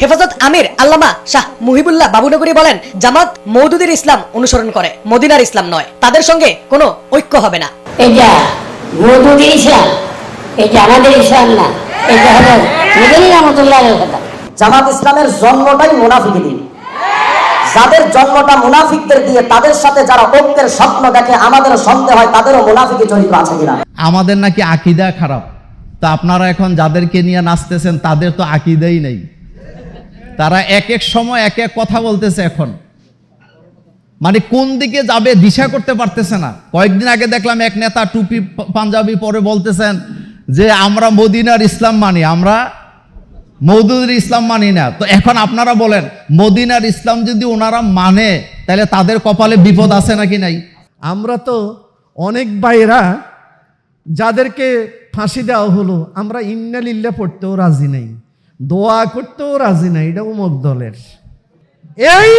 হেফাজত আমির আল্লামা শাহ মুহিবুল্লাহ বাবুনগরী বলেন জামাত মৌদুদের ইসলাম অনুসরণ করে মদিনার ইসলাম নয়। তাদের সঙ্গে কোনো ঐক্য হবে না। এটা মধুদের ইসলাম এটা আমাদের ইসলাম না এটা হলো মদিনী রহমতুল্লাহ কথা। জামাত ইসলামের জন্মটাই মুনাফিকি দিন। যাদের জন্মটা মুনাফিকদের দিয়ে তাদের সাথে যারা ঐক্যের স্বপ্ন দেখে আমাদের সন্দেহ হয় তাদেরও মুনাফিকি চরিত্র আছে কিনা। আমাদের নাকি আকিদা খারাপ। তা আপনারা এখন যাদেরকে নিয়ে নাচতেছেন তাদের তো আকিদাই নেই। তারা এক এক সময় এক এক কথা বলতেছে এখন। মানে কোন দিকে যাবে দিশা করতে পারতেছে না। কয়েকদিন আগে দেখলাম এক নেতা টুপি, পাঞ্জাবি পরে বলতেছেন যে, আমরা মদিনার ইসলাম মানি, আমরা মৌদুদের ইসলাম মানি না। তো এখন আপনারা বলেন, মদিনার ইসলাম যদি ওনারা মানে তাহলে তাদের কপালে বিপদ আছে নাকি নাই? আমরা তো অনেক বাইরা যাদেরকে ফাঁসি দেওয়া হলো, আমরা ইন্নালিল্লা পড়তেও রাজি নেই। দোয়া করতেও রাজি নাই এটা উমক দলের। এই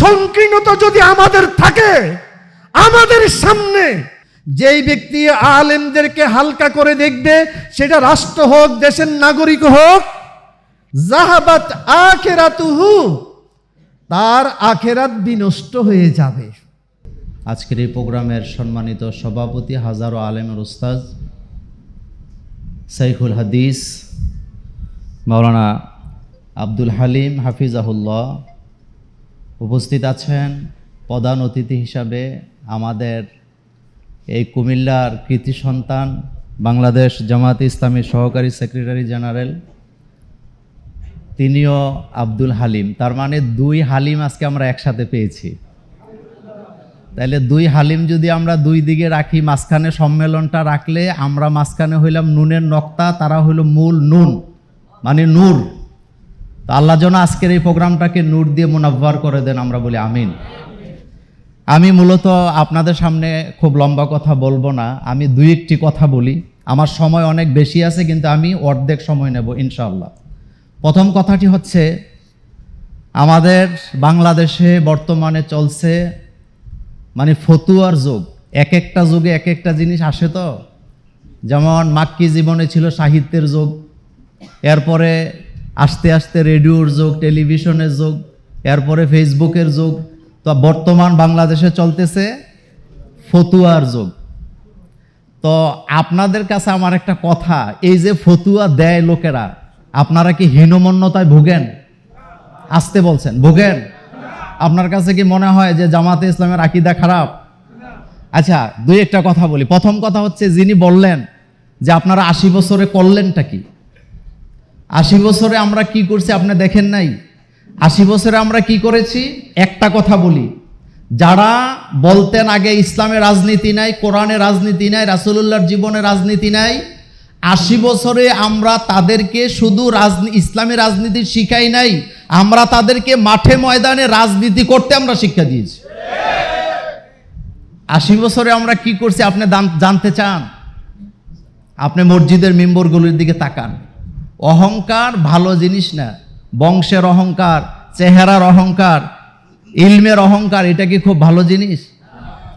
সংকীর্ণতা যদি আমাদের থাকে, আমাদের সামনে যেই ব্যক্তি আলেমদেরকে হালকা করে দেখবে, সেটা রাষ্ট্র হোক, দেশের নাগরিক হোক, জাহাবাত আখেরাতুহু, তার আখেরাত বিনষ্ট হয়ে যাবে। আজকের এই প্রোগ্রামের সম্মানিত সভাপতি হাজারো আলেমের উস্তাজ সাইফুল হাদিস মাওলানা আব্দুল হালিম হাফিজাহুল্লাহ উপস্থিত আছেন প্রধান অতিথি হিসাবে আমাদের এই কুমিল্লার কৃতি সন্তান বাংলাদেশ জামাত ইসলামী সহকারী সেক্রেটারি জেনারেল, তিনিও আব্দুল হালিম। তার মানে দুই হালিম আজকে আমরা একসাথে পেয়েছি। তাহলে দুই হালিম যদি আমরা দুই দিকে রাখি, মাঝখানে সম্মেলনটা রাখলে আমরা মাঝখানে হইলাম নুনের নক্তা, তারা হইল মূল নুন। মানে নূর। তো আল্লাহ যেন আজকের এই প্রোগ্রামটাকে নূর দিয়ে মুনাব্বার করে দেন, আমরা বলি আমিন। আমি মূলত আপনাদের সামনে খুব লম্বা কথা বলব না, আমি দুই একটি কথা বলি। আমার সময় অনেক বেশি আছে, কিন্তু আমি অর্ধেক সময় নেব, ইনশাআল্লাহ। প্রথম কথাটি হচ্ছে, আমাদের বাংলাদেশে বর্তমানে চলছে মানে ফতুয়ার যুগ। এক একটা যুগে এক একটা জিনিস আসে তো? যেমন মাক্কি জীবনে ছিল সাহিত্যের যুগ এরপরে আস্তে আস্তে রেডিওর যুগ, টেলিভিশনের যুগ, এরপরে ফেসবুকের যুগ, তো বর্তমান বাংলাদেশে চলতেছে ফতুয়ার যুগ। তো আপনাদের কাছে আমার একটা কথা, এই যে ফতুয়া দেয় লোকেরা, আপনারা কি হীনমন্যতায় ভোগেন? আসতে বলছেন, ভোগেন? আপনার কাছে কি মনে হয় যে জামাতে ইসলামের আকিদা খারাপ? আচ্ছা দুই একটা কথা বলি। প্রথম কথা হচ্ছে, যিনি বললেন যে আপনারা আশি বছরে করলেনটা কি? আশি বছরে আমরা কি করছি আপনি দেখেন নাই? আশি বছরে আমরা কি করেছি? একটা কথা বলি। যারা বলতেন আগে ইসলামের রাজনীতি নাই, কোরআনে রাজনীতি নাই, রাসুলুল্লাহর জীবনে রাজনীতি নাই, আশি বছরে আমরা তাদেরকে শুধু রাজনী, ইসলামী রাজনীতি শিখাই নাই, আমরা তাদেরকে মাঠে ময়দানে রাজনীতি করতে আমরা শিক্ষা দিয়েছি। আশি বছরে আমরা কি করছি আপনি জানতে চান? আপনি মসজিদের মেম্বরগুলির দিকে তাকান। অহংকার ভালো জিনিস না। বংশের অহংকার, চেহারার অহংকার, ইলমের অহংকার, এটা কি খুব ভালো জিনিস?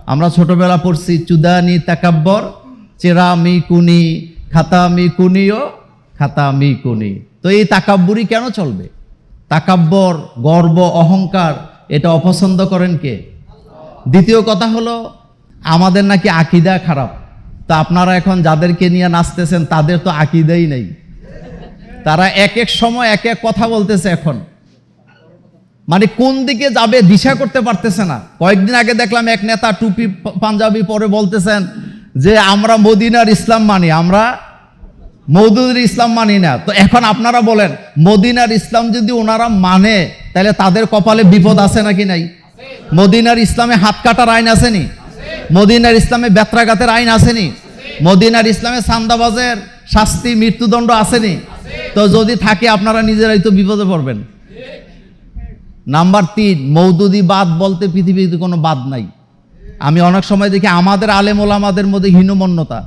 আমরা ছোটবেলা পড়ছি, চুদানি তাকাব্বর, চেরামি কুনি, খাতামি কুনিও, খাতামি কুনি। তো এই তাকাব্বুরি কেন চলবে? তাকাব্বর, গর্ব, অহংকার, এটা অপছন্দ করেন কে? দ্বিতীয় কথা হলো, আমাদের নাকি আকিদা খারাপ। তা আপনারা এখন যাদেরকে নিয়ে নাচতেছেন, তাদের তো আকিদাই নেই। তারা এক এক সময় এক এক কথা বলতেছে এখন। মানে কোন দিকে যাবে দিশা করতে পারতেছে না। কয়েকদিন আগে দেখলাম এক নেতা টুপি পাঞ্জাবি পরে বলতেছেন যে, আমরা মদিনার ইসলাম মানি, আমরা মৌদুদের ইসলাম মানি না। তো এখন আপনারা বলেন, মদিনার ইসলাম যদি ওনারা মানে তাহলে তাদের কপালে বিপদ আছে নাকি নাই? মদিনার ইসলামে হাত কাটার আইন আসেনি। মদিনার ইসলামে বেত্রাঘাতের আইন আসেনি। মদিনার ইসলামে সান্দাবাজের শাস্তি, মৃত্যুদণ্ড আসেনি। তো যদি থাকে, আপনারা নিজেরাই তো বিপদে পড়বেন। নাম্বার তিন মৌদুদি বাদ বলতে পৃথিবীতে কোনো বাদ নাই। আমি অনেক সময় দেখি আমাদের আলেম ওলামাদের মধ্যে হীনমন্যতা।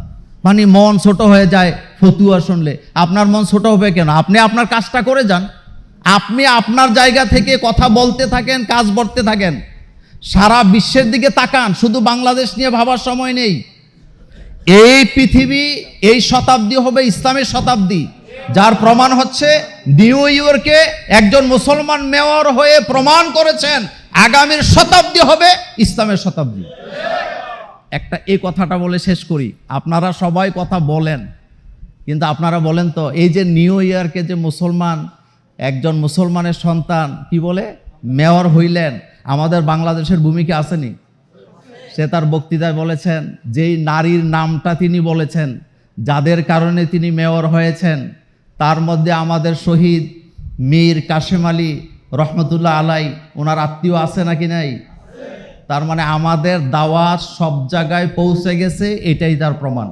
মানে মন ছোট হয়ে যায় ফতুয়া শুনলে। আপনার মন ছোট হবে কেন? আপনি আপনার কাজটা করে যান। আপনি আপনার জায়গা থেকে কথা বলতে থাকেন, কাজ করতে থাকেন। সারা বিশ্বের দিকে তাকান, শুধু বাংলাদেশ নিয়ে ভাবার সময় নেই। এই পৃথিবী, এই শতাব্দী হবে ইসলামের শতাব্দী। যার প্রমাণ হচ্ছে নিউ ইয়র্কে একজন মুসলমান মেয়র হয়ে প্রমাণ করেছেন আগামীর শতাব্দী হবে ইসলামের শতাব্দী। একটা এই কথাটা বলে শেষ করি। আপনারা সবাই কথা বলেন। কিন্তু আপনারা বলেন তো, এই যে নিউ ইয়র্কে যে মুসলমান, একজন মুসলমানের সন্তান, কি বলে? মেয়র হইলেন। আমাদের বাংলাদেশের ভূমিকা আসেনি। সে তার বক্তৃতায় বলেছেন, যেই নারীর নামটা তিনি বলেছেন, যাদের কারণে তিনি মেয়র হয়েছেন তার মধ্যে আমাদের শহীদ মীর কাশেম আলী রহমতুল্লাহ আলাই, ওনার আত্মীয় আছে নাকি নাই? তার মানে আমাদের দাওয়াত সব জায়গায় পৌঁছে গেছে, এটাই তার প্রমাণ।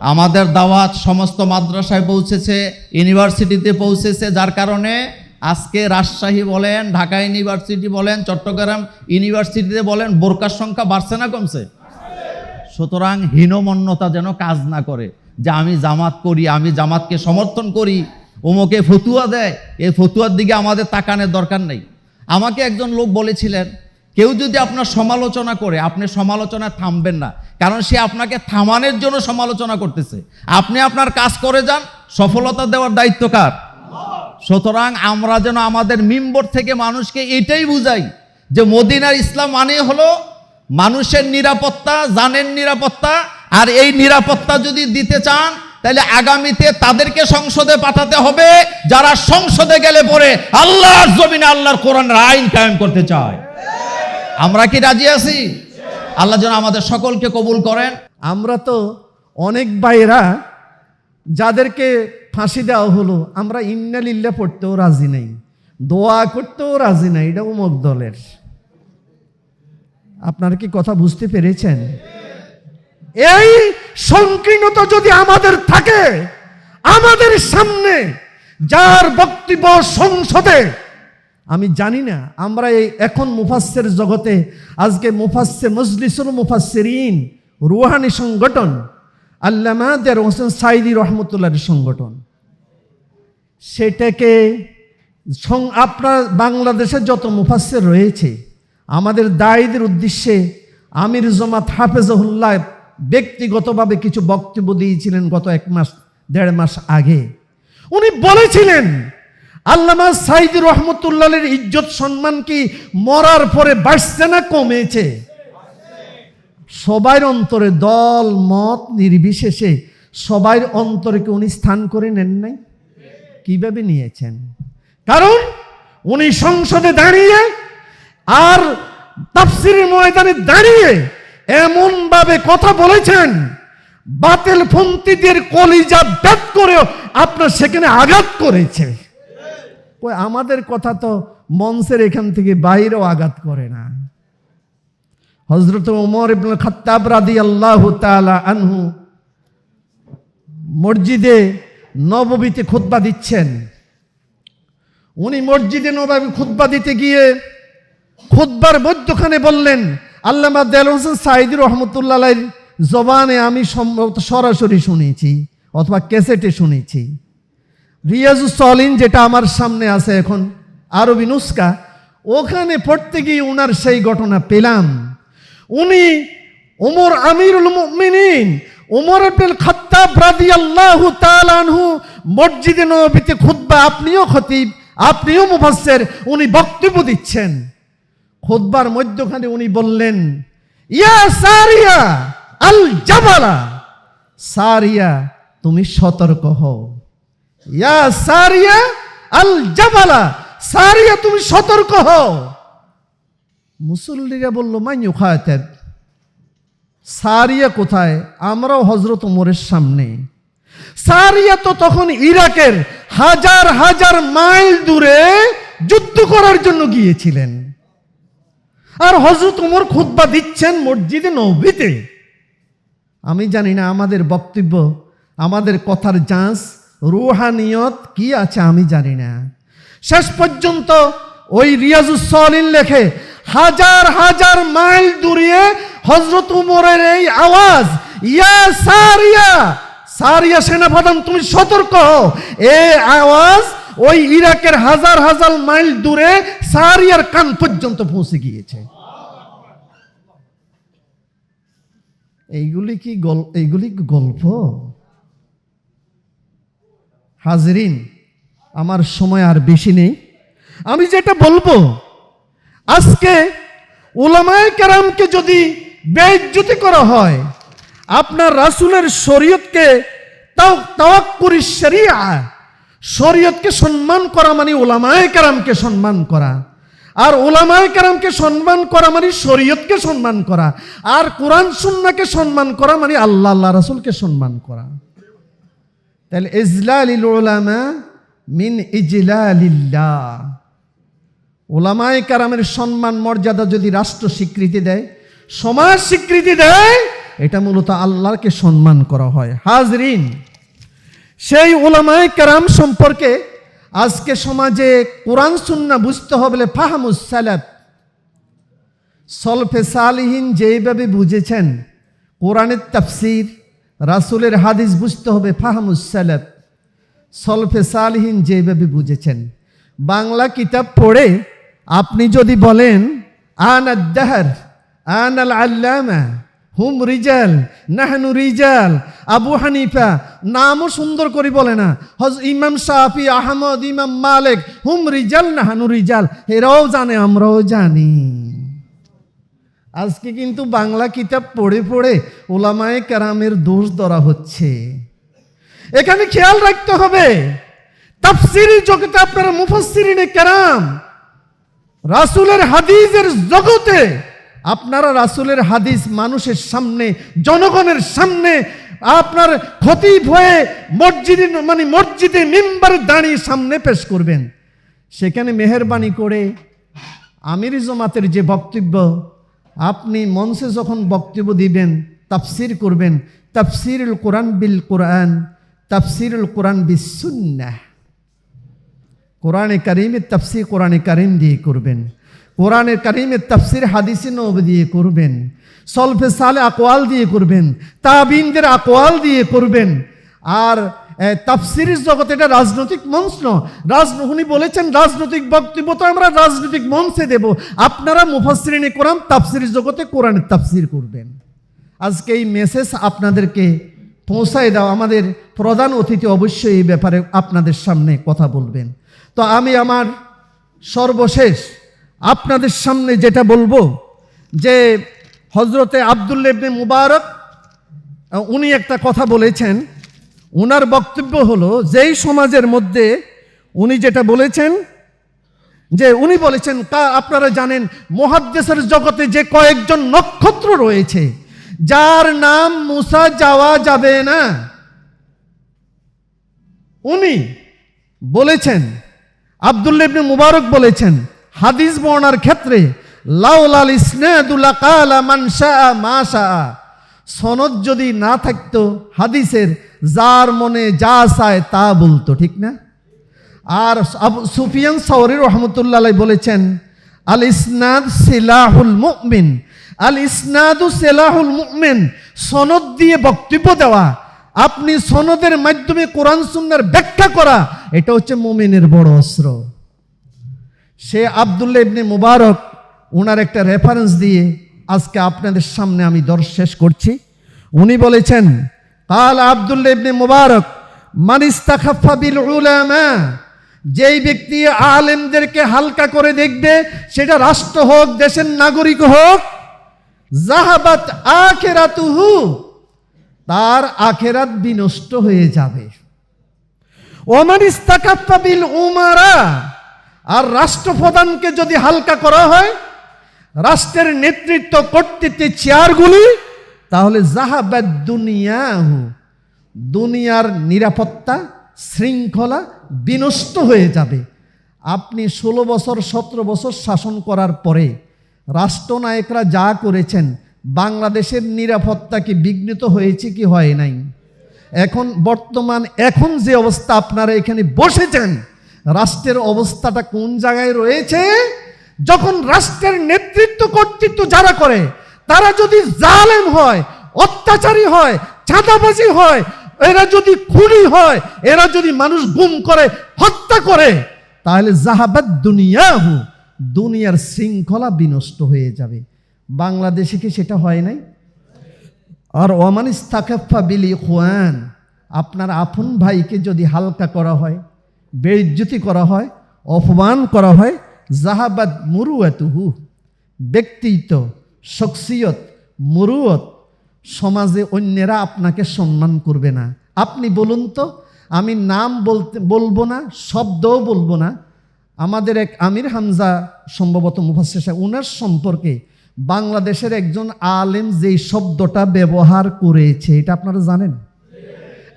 আমাদের দাওয়াত সমস্ত মাদ্রাসায় পৌঁছেছে, ইউনিভার্সিটিতে পৌঁছেছে, যার কারণে আজকে রাজশাহী বলেন, ঢাকা ইউনিভার্সিটি বলেন, চট্টগ্রাম ইউনিভার্সিটিতে বলেন, বোরকার সংখ্যা বাড়ছে না কমছে? সুতরাং হীনমন্যতা যেন কাজ না করে। যে আমি জামাত করি, আমি জামাতকে সমর্থন করি ওমকে ফতুয়া দেয়, এই ফতুয়ার দিকে আমাদের তাকানোর দরকার নেই। আমাকে একজন লোক বলেছিলেন, কেউ যদি আপনার সমালোচনা করে, আপনি সমালোচনা থামবেন না, কারণ সে আপনাকে থামানোর জন্য সমালোচনা করতেছে। আপনি আপনার কাজ করে যান, সফলতা দেওয়ার দায়িত্ব কার? সুতরাং আমরা যেন আমাদের মিম্বর থেকে মানুষকে এটাই বুঝাই যে মদিনার ইসলাম মানে হলো মানুষের নিরাপত্তা, জানের নিরাপত্তা আর এই নিরাপত্তা যদি দিতে চান, তাহলে আগামীতে তাদেরকে সংসদে পাঠাতে হবে, যারা সংসদে গেলে পরে আল্লাহর জমিনে আল্লাহর কোরআনের আইন কায়েম করতে চায়। আমরা কি রাজি আছি? আল্লাহ যেন আমাদের সকলকে কবুল করেন। আমরা তো অনেক ভাইরা যাদেরকে ফাঁসি দেওয়া হলো, আমরা ইন্নালিল্লা পড়তেও রাজি নেই, দোয়া করতেও রাজি নাই এটা উমক দলের আপনারা কি কথা বুঝতে পেরেছেন? এই সংকীর্ণতা যদি আমাদের থাকে, আমাদের সামনে যার বক্তব্য সংসদে, আমি জানি না, আমরা এই এখন মুফাসের জগতে, আজকে মুফাসে মজলিসুল মুফাসসিরিন, রুহানি সংগঠন আল্লামাদের হোসেন সাইদি রহমতুল্লাহর সংগঠন। সেটাকে আপনার বাংলাদেশে যত মুফাসসির রয়েছে, আমাদের দায়ীদের উদ্দেশ্যে আমির জমাত হাফেজহুল্লাহ ব্যক্তিগতভাবে কিছু বক্তব্য দিয়েছিলেন গত এক মাস, দেড় মাস আগে। উনি বলেছিলেন, আল্লামা সাইদ রহমতুল্লাহের ইজ্জত সম্মান কি মরার পরে বাড়ছে না কমেছে? সবার অন্তরে দল, মত নির্বিশেষে সবার অন্তরকে উনি স্থান করে নেন নাই? কীভাবে নিয়েছেন? কারণ উনি সংসদে দাঁড়িয়ে আর তাফসিরের ময়দানে দাঁড়িয়ে এমন ভাবে কথা বলেছেন, বাতিল ফন্তিদের কলিজা ব্যাত করেও আপনার সেখানে আঘাত করেছে। কই, আমাদের কথা তো মঞ্চের এখান থেকে বাইরেও আঘাত করে না। হজরত ওমর ইবনুল খাত্তাব রাদি আল্লাহ তালা আনহু মসজিদে নববীতে খুতবা দিচ্ছেন। উনি মসজিদে নবাবী খুতবা দিতে গিয়ে খুতবার মধ্যখানে বললেন আল্লামা দেল হোসেন সাইদি রহমতুল্লাহ জবানে আমি সম্ভবত সরাসরি শুনেছি অথবা ক্যাসেটে শুনেছি। রিয়াজুস সলিন যেটা আমার সামনে আছে এখন, আরবি নুস্কা ওখানে পড়তে গিয়ে উনার সেই ঘটনা পেলাম। উনি ওমর আমিরুল মুমিনিন, ওমর আব্দুল খাত্তাব রাদিয়াল্লাহু তাআলা আনহু মসজিদে নববীতে খুতবা, আপনিও খতিব, আপনিও মুফাসসির, উনি বক্তব্য দিচ্ছেন। খুতবার মধ্যখানে উনি বললেন, ইয়া সারিয়া আল জাবালা। সারিয়া, তুমি সতর্ক হও। ইয়া সারিয়া আল জাবালা। সারিয়া, তুমি সতর্ক হও। মুসল্লিরা বলল, মাইনু খায়াতের সারিয়া কোথায়? আমরাও হজরত ওমরের সামনে। সারিয়া তো তখন ইরাকের হাজার হাজার মাইল দূরে যুদ্ধ করার জন্য গিয়েছিলেন। আর হজরত উমর খুতবা দিচ্ছেন মসজিদে নবীতে। আমি জানি না আমাদের বক্তব্য, আমাদের কথার যাঁচ, রুহানিয়ত কি আছে আমি জানি না। শেষ পর্যন্ত ওই রিয়াজুস সলিন লেখে হাজার হাজার মাইল দূরিয়ে হজরত উমরের এই আওয়াজ, ইয়া সারিয়া সারিয়া সেনাপ্রধান, তুমি সতর্ক এই আওয়াজ ওই ইরাকের হাজার হাজার মাইল দূরে সারিয়ার কান পর্যন্ত পৌঁছে গিয়েছে। এইগুলি কি এইগুলি গল্প? হাজরিন, আমার সময় আর বেশি নেই। আমি যেটা বলব, আজকে ওলামায় কেরামকে যদি বেজ্জতি করা হয়, আপনার রাসুলের শরীয়তকে তাও তাওয়াক্কুরি শরিয়া শরীয়তকে সম্মান করা মানে ওলামায় কারামকে সম্মান করা। আর ওলামায় কেরামকে সম্মান করা মানে শরীয়তকে সম্মান করা। আর কোরআন সুন্নাকে সম্মান করা মানে আল্লাহ আল্লাহ রাসুলকে সম্মান করা। তাহলে ইজলালিল ওলামা মিন ইজলালিল্লাহ। ওলামায় কারামের সম্মান, মর্যাদা যদি রাষ্ট্র স্বীকৃতি দেয়, সমাজ স্বীকৃতি দেয়, এটা মূলত আল্লাহকে সম্মান করা হয়। হাজরিন সেই ওলামায়ে কারাম সম্পর্কে আজকে সমাজে কোরআন সুন্না বুঝতে হবে ফাহামুস সালাফ সলফে সালিহীন যেইভাবে বুঝেছেন, কোরআনের তাফসির, রাসূলের হাদিস বুঝতে হবে ফাহামুস সালাফ সলফে সালহীন যেইভাবে বুঝেছেন। বাংলা কিতাব পড়ে আপনি যদি বলেন আন আদাহার আন আল আল্লামা হুম রিজাল, নাহনু রিজাল। আবু হানিফা নামও সুন্দর করে বলে না। হজ ইমাম শাহি আহমদ, ইমাম মালিক, হুম রিজাল, নাহানু রিজাল। এরাও জানে, আমরাও জানি। আজকে কিন্তু বাংলা কিতাব পড়ে পড়ে ওলামায়ে কেরামের দোষ ধরা হচ্ছে। এখানে খেয়াল রাখতে হবে, তাফসিরি জগতে আপনারা মুফাসসিরিনে কেরাম, রাসূলের হাদিসের জগতে আপনারা রাসুলের হাদিস মানুষের সামনে, জনগণের সামনে, আপনার ক্ষতি হয়ে মসজিদে মানে মসজিদে মেম্বার দাঁড়িয়ে সামনে পেশ করবেন। সেখানে মেহরবানি করে আমির জমাতের যে বক্তব্য, আপনি মঞ্চে যখন বক্তব্য দিবেন, তাফসির করবেন, তাফসিরুল কোরআন বিল কোরআন, তাফসিরুল কোরআন বিসুন্নাহ কোরআনে কারিমের তাফসির কোরআনে কারিম দিয়ে করবেন। কোরআনের কারিমের তাফসির হাদিসে নব দিয়ে করবেন, সলফে সালে আকোয়াল দিয়ে করবেন, তাবিনদের আকোয়াল দিয়ে করবেন। আর তাফসিরের জগতে এটা রাজনৈতিক মঞ্চ ন উনি বলেছেন, রাজনৈতিক বক্তব্য তো আমরা রাজনৈতিক মঞ্চে দেব। আপনারা মুফাসরিনে কোরআন, তাফসিরের জগতে কোরআনের তাফসির করবেন। আজকে এই মেসেজ আপনাদেরকে পৌঁছায় দাও। আমাদের প্রধান অতিথি অবশ্যই এই ব্যাপারে আপনাদের সামনে কথা বলবেন। তো আমি আমার সর্বশেষ আপনাদের সামনে যেটা বলব, যে হজরতে আবদুল্লেবনে মুবারক উনি একটা কথা বলেছেন। ওনার বক্তব্য হলো, যেই সমাজের মধ্যে উনি যেটা বলেছেন, যে উনি বলেছেন তা আপনারা জানেন মহাদ্দেশের জগতে যে কয়েকজন নক্ষত্র রয়েছে, যার নাম মুসা যাওয়া যাবে না। উনি বলেছেন আবদুল্লা ইবনে মুবারক বলেছেন হাদিস বর্ণার ক্ষেত্রে, লাউলাল ইসনাদুল্লা কালা মানসা মাশা সনদ যদি না থাকতো, হাদিসের যার মনে যা চায় তা বলতো, ঠিক না? আর সুফিয়ান সাউরি রহমতুল্লাহ বলেছেন, আল ইসনাদ সিলাহুল মুমিন। আল ইসনাদু সিলাহুল মুমিন, সনদ দিয়ে বক্তব্য দেওয়া, আপনি সনদের মাধ্যমে কোরআন সুন্নার ব্যাখ্যা করা, এটা হচ্ছে মুমিনের বড় অস্ত্র। সে আবদুল্লাহ ইবনে মুবারক ওনার একটা রেফারেন্স দিয়ে আজকে আপনাদের সামনে আমি দর্শ শেষ করছি। উনি বলেছেন, কাল আবদুল্লাহ ইবনে মুবারক মানিস্তাখাফা বিল উলামা যেই ব্যক্তি আলেমদেরকে হালকা করে দেখবে, সেটা রাষ্ট্র হোক, দেশের নাগরিক হোক, জাহাবাত আখেরাতুহু তার আখেরাত বিনষ্ট হয়ে যাবে। ওমান ইস্তাকাফা বিল উমারা আর রাষ্ট্রপ্রধানকে যদি হালকা করা হয়, রাষ্ট্রের নেতৃত্ব কর্তৃত্বের চেয়ারগুলি, তাহলে জাহাবাদ দুনিয়াহু, দুনিয়ার নিরাপত্তা, শৃঙ্খলা বিনষ্ট হয়ে যাবে। আপনি ষোলো বছর, সতেরো বছর শাসন করার পরে রাষ্ট্রনায়করা যা করেছেন, বাংলাদেশের নিরাপত্তা কি বিঘ্নিত হয়েছে কি হয় নাই? এখন বর্তমান, এখন যে অবস্থা আপনারা এখানে বসেছেন রাষ্ট্রের অবস্থাটা কোন জায়গায় রয়েছে? যখন রাষ্ট্রের নেতৃত্ব কর্তৃত্ব যারা করে, তারা যদি জালেম হয়, অত্যাচারী হয়, চাঁদাবাজি হয়, এরা যদি খুনি হয়, এরা যদি মানুষ গুম করে, হত্যা করে, তাহলে জাহাবাদ দুনিয়াহু, দুনিয়ার শৃঙ্খলা বিনষ্ট হয়ে যাবে। বাংলাদেশে কি সেটা হয় নাই? আর ওমান ইস্তাকাফা বিল ইখওয়ান, আপনার আপন ভাইকে যদি হালকা করা হয় বেইজ্জতি করা হয়, অপমান করা হয় জাহাবাদ মুরুয়াতুহু, ব্যক্তিত্ব, শখসিয়ত, মুরুয়ত, সমাজে অন্যেরা আপনাকে সম্মান করবে না। আপনি বলুন তো, আমি নাম বলতে, বলব না, শব্দও বলব না। আমাদের এক আমির হামজা, সম্ভবত মুফাসসা উনার সম্পর্কে বাংলাদেশের একজন আলেম যেই শব্দটা ব্যবহার করেছে, এটা আপনারা জানেন?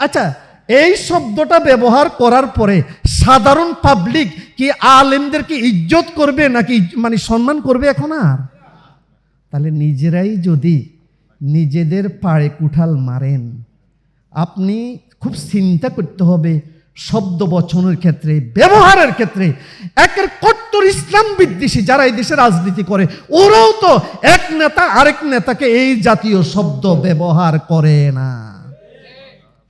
আচ্ছা এই শব্দটা ব্যবহার করার পরে সাধারণ পাবলিক কি আলেমদেরকে ইজ্জত করবে নাকি মানে সম্মান করবে এখন আর? তাহলে নিজেরাই যদি নিজেদের পাড়ে কুঠাল মারেন, আপনি খুব চিন্তা করতে হবে শব্দ বচনের ক্ষেত্রে, ব্যবহারের ক্ষেত্রে। একের কট্টর ইসলাম বিদ্বেষী যারা এই দেশে রাজনীতি করে, ওরাও তো এক নেতা আরেক নেতাকে এই জাতীয় শব্দ ব্যবহার করে না।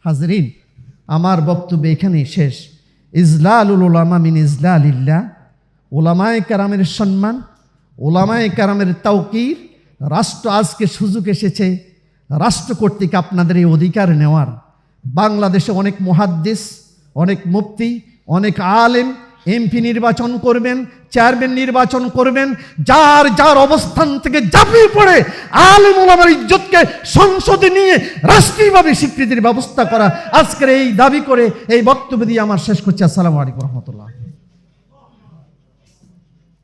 হাজরিন আমার বক্তব্য এখানেই শেষ। ইজলালুল ওলামা মিন ইজলালিল্লাহ। ওলামায় কারামের সম্মান ওলামায় কারামের তাওকির, রাষ্ট্র আজকে সুযোগ এসেছে। রাষ্ট্র কর্তৃক আপনাদের এই অধিকার নেওয়ার। বাংলাদেশে অনেক মহাদ্দেশ অনেক মুফতি, অনেক আলেম, এমপি নির্বাচন করবেন, চেয়ারম্যান নির্বাচন করবেন, যার যার অবস্থান থেকে ঝাঁপিয়ে পড়ে আলেম ওলামার ইজ্জতকে সংসদে নিয়ে রাষ্ট্রীয়ভাবে স্বীকৃতির ব্যবস্থা করা, আজকের এই দাবি করে এই বক্তব্য দিয়ে আমার শেষ করছি। আসসালামু আলাইকুম রহমতুল্লাহ।